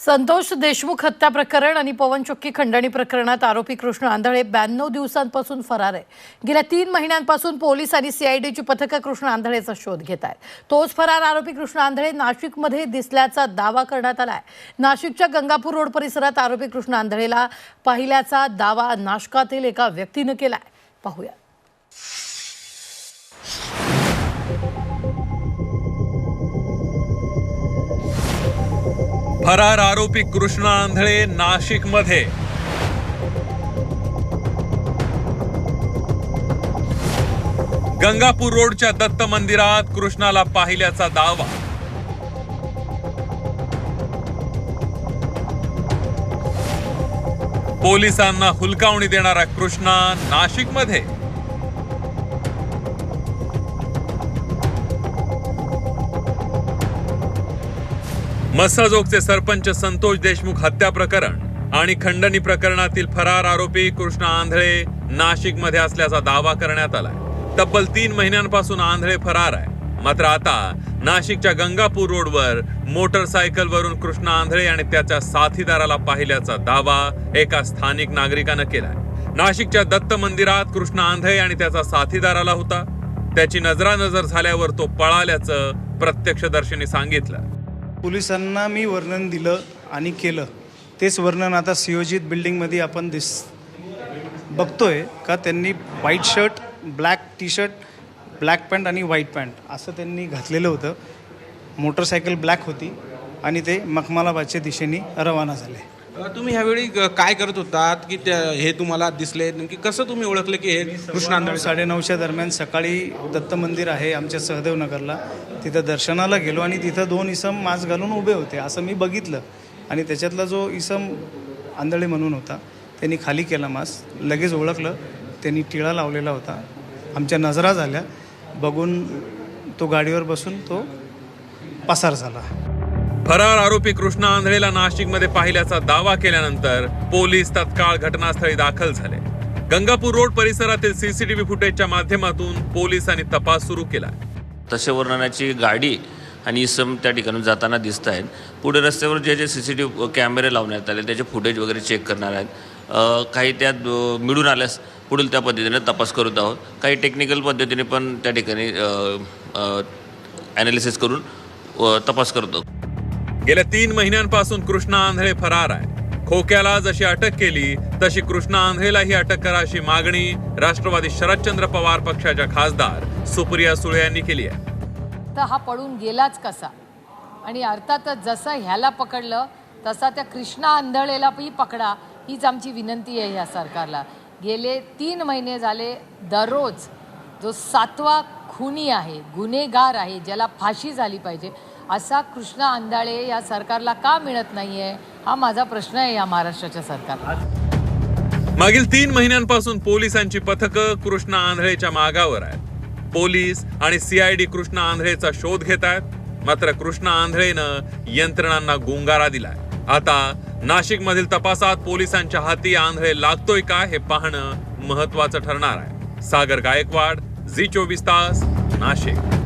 संतोष देशमुख हत्या प्रकरण आणि पवन चक्की खंडणी प्रकरणात आरोपी कृष्ण आंधळे ब्याण्णव दिवसांपासून फरार आहे. गेल्या तीन महिन्यांपासून पोलीस आणि सीआयडीची पथकं कृष्ण आंधळेचा शोध घेत आहेत. तोच फरार आरोपी कृष्ण आंधळे नाशिकमध्ये दिसल्याचा दावा करण्यात आला आहे. नाशिकच्या गंगापूर रोड परिसरात आरोपी कृष्ण आंधळेला पाहिल्याचा दावा नाशकातील एका व्यक्तीनं केला आहे पाहूया. फरार आरोपी कृष्णा आंधळे नाशिकमध्ये. गंगापूर रोडच्या दत्त मंदिरात कृष्णाला पाहिल्याचा दावा. पोलिसांना हुलकावणी देणारा कृष्णा नाशिकमध्ये. मस्साजोगचे सरपंच संतोष देशमुख हत्या प्रकरण आणि खंडणी प्रकरणातील फरार आरोपी कृष्ण आंधळे नाशिकमध्ये असल्याचा दावा करण्यात आलाय. तब्बल तीन महिन्यांपासून आंधळे फरार आहे. मात्र आता नाशिकच्या गंगापूर रोडवर मोटरसायकलवरून कृष्ण आंधळे आणि त्याच्या साथीदाराला पाहिल्याचा दावा एका स्थानिक नागरिकानं केलाय. नाशिकच्या दत्त मंदिरात कृष्ण आंधळे आणि त्याचा साथीदाराला होता. त्याची नजरानजर झाल्यावर तो पळाल्याचं प्रत्यक्षदर्शींनी सांगितलं. पोलिसांना मी वर्णन दिलं आणि केलं. तेच वर्णन आता सियोजित बिल्डिंगमध्ये आपण दिस बघतोय का त्यांनी white shirt black T shirt black pant आणि व्हाईट पॅन्ट असं त्यांनी घातलेलं होतं. मोटरसायकल ब्लॅक होती आणि ते मखमालाबादच्या दिशेने रवाना झाले. तुम्ही ह्यावेळी काय करत होतात? की त्या- हे तुम्हाला दिसले? नेमकी कसं तुम्ही ओळखले की हे कृष्ण आंधळे साडेनऊच्या दरम्यान सकाळी दत्त मंदिर आहे आमच्या सहदेव नगरला. तिथं दर्शनाला गेलो आणि तिथं दोन इसम मास्क घालून उभे होते असं मी बघितलं. आणि त्याच्यातला जो इसम आंधळे म्हणून होता त्यांनी खाली केला मास्क लगेच ओळखलं. त्यांनी टिळा लावलेला होता. आमच्या नजरा झाल्या. बघून तो गाडीवर बसून तो पसार झाला. फरार आरोपी कृष्णा आंधळेला नाशिकमध्ये पाहिल्याचा दावा केल्यानंतर पोलीस तत्काळ घटनास्थळी दाखल झाले. गंगापूर रोड परिसरातील सीसीटीव्ही फुटेजच्या माध्यमातून पोलिसांनी तपास सुरू केला. तसे वर्णनाची गाडी आणि इसम त्या ठिकाणी जाताना दिसत आहेत. पुढे रस्त्यावर जे जे सी सी टी व्ही कॅमेरे लावण्यात आले त्याचे फुटेज वगैरे चेक करणार आहेत. काही त्यात मिळून आल्यास पुढील त्या पद्धतीने तपास करत आहोत. काही टेक्निकल पद्धतीने पण त्या ठिकाणी ॲनालिसिस करून तपास करतो गेल्या तीन महिन्यांपासून कृष्णा आंधळे फरार आहे. खोक्याला जशी अटक केली तशी कृष्णा आंधळेलाही अटक करा अशी मागणी राष्ट्रवादी शरदचंद्र पवार पक्षाच्या खासदार सुप्रिया सुळे यांनी केली आहे. तर हा पळून गेलाच कसा? आणि अर्थातच जसं ह्याला पकडलं तसा त्या कृष्णा आंधळेलाही पकडा हीच आमची विनंती आहे ह्या सरकारला. गेले तीन महिने झाले दररोज जो सातवा खुनी आहे गुन्हेगार आहे ज्याला फाशी झाली पाहिजे असा कृष्णा आंधाळे या सरकारला का मिळत नाहीये? हा माझा प्रश्न आहे या महाराष्ट्राच्या सरकारला. मागील तीन महिन्यांपासून पोलिसांची पथकं कृष्णा आंधळेच्या मागावर आहेत. पोलीस आणि सीआयडी कृष्णा आंधळेचा शोध घेत आहेत. मात्र कृष्णा आंधळेनं यंत्रणांना गुंगारा दिलाय. आता नाशिक मधील तपासात पोलिसांच्या हाती आंधळे लागतोय का हे पाहणं महत्वाचं ठरणार आहे. सागर गायकवाड झी चोवीस तास नाशिक.